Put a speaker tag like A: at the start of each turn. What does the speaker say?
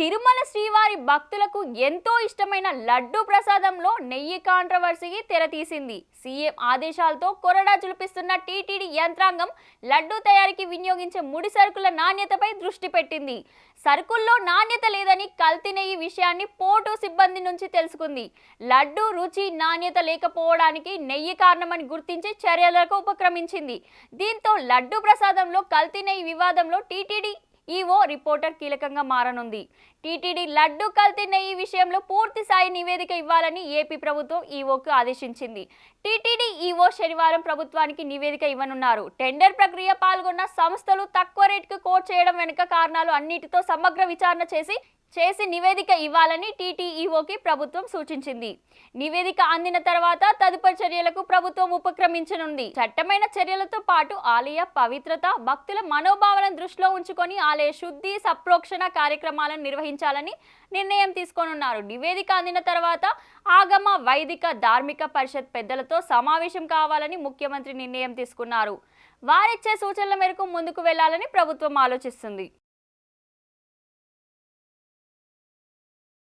A: తిరుమల శ్రీవారి భక్తులకు ఎంతో ఇష్టమైన లడ్డూ ప్రసాదంలో నెయ్యి కాంట్రవర్సీకి తెరతీసింది సీఎం ఆదేశాలతో కొరడా చులిపిస్తున్న టీటీడీ యంత్రాంగం లడ్డు తయారీకి వినియోగించే ముడి సరుకుల నాణ్యతపై దృష్టి పెట్టింది. సరుకుల్లో నాణ్యత లేదని కల్తీ నెయ్యి విషయాన్ని పోటు సిబ్బంది నుంచి తెలుసుకుంది. లడ్డు రుచి నాణ్యత లేకపోవడానికి నెయ్యి కారణమని గుర్తించి చర్యలకు ఉపక్రమించింది. దీంతో లడ్డు ప్రసాదంలో కల్తీ నెయ్యి వివాదంలో టీటీడీ ఈవో రిపోర్టర్ కీలకంగా మారనుంది. టీటీడీ లడ్డు కల్తీ ఈ విషయంలో పూర్తి స్థాయి నివేదిక ఇవ్వాలని ఏపీ ప్రభుత్వం ఈవోకు ఆదేశించింది. టీటీడీ ఈవో శనివారం ప్రభుత్వానికి నివేదిక ఇవ్వనున్నారు. టెండర్ ప్రక్రియ పాల్గొన్న సంస్థలు తక్కువ రేటుకు కోట్ చేయడం వెనుక కారణాలు అన్నిటితో సమగ్ర విచారణ చేసి చేసి నివేదిక ఇవ్వాలని టీటీఈఓకి ప్రభుత్వం సూచించింది. నివేదిక అందిన తర్వాత తదుపరి చర్యలకు ప్రభుత్వం ఉపక్రమించనుంది. చట్టమైన చర్యలతో పాటు ఆలయ పవిత్రత భక్తుల మనోభావాలను దృష్టిలో ఉంచుకొని ఆలయ శుద్ధి సప్రోక్షణ కార్యక్రమాలను నిర్వహించాలని నిర్ణయం నిర్ణయం తీసుకోనున్నారు. నివేదిక అందిన తర్వాత ఆగమ వైదిక ధార్మిక పరిషత్ పెద్దలతో సమావేశం కావాలని ముఖ్యమంత్రి నిర్ణయం తీసుకున్నారు. వారిచ్చే సూచనల మేరకు ముందుకు వెళ్ళాలని ప్రభుత్వం ఆలోచిస్తుంది.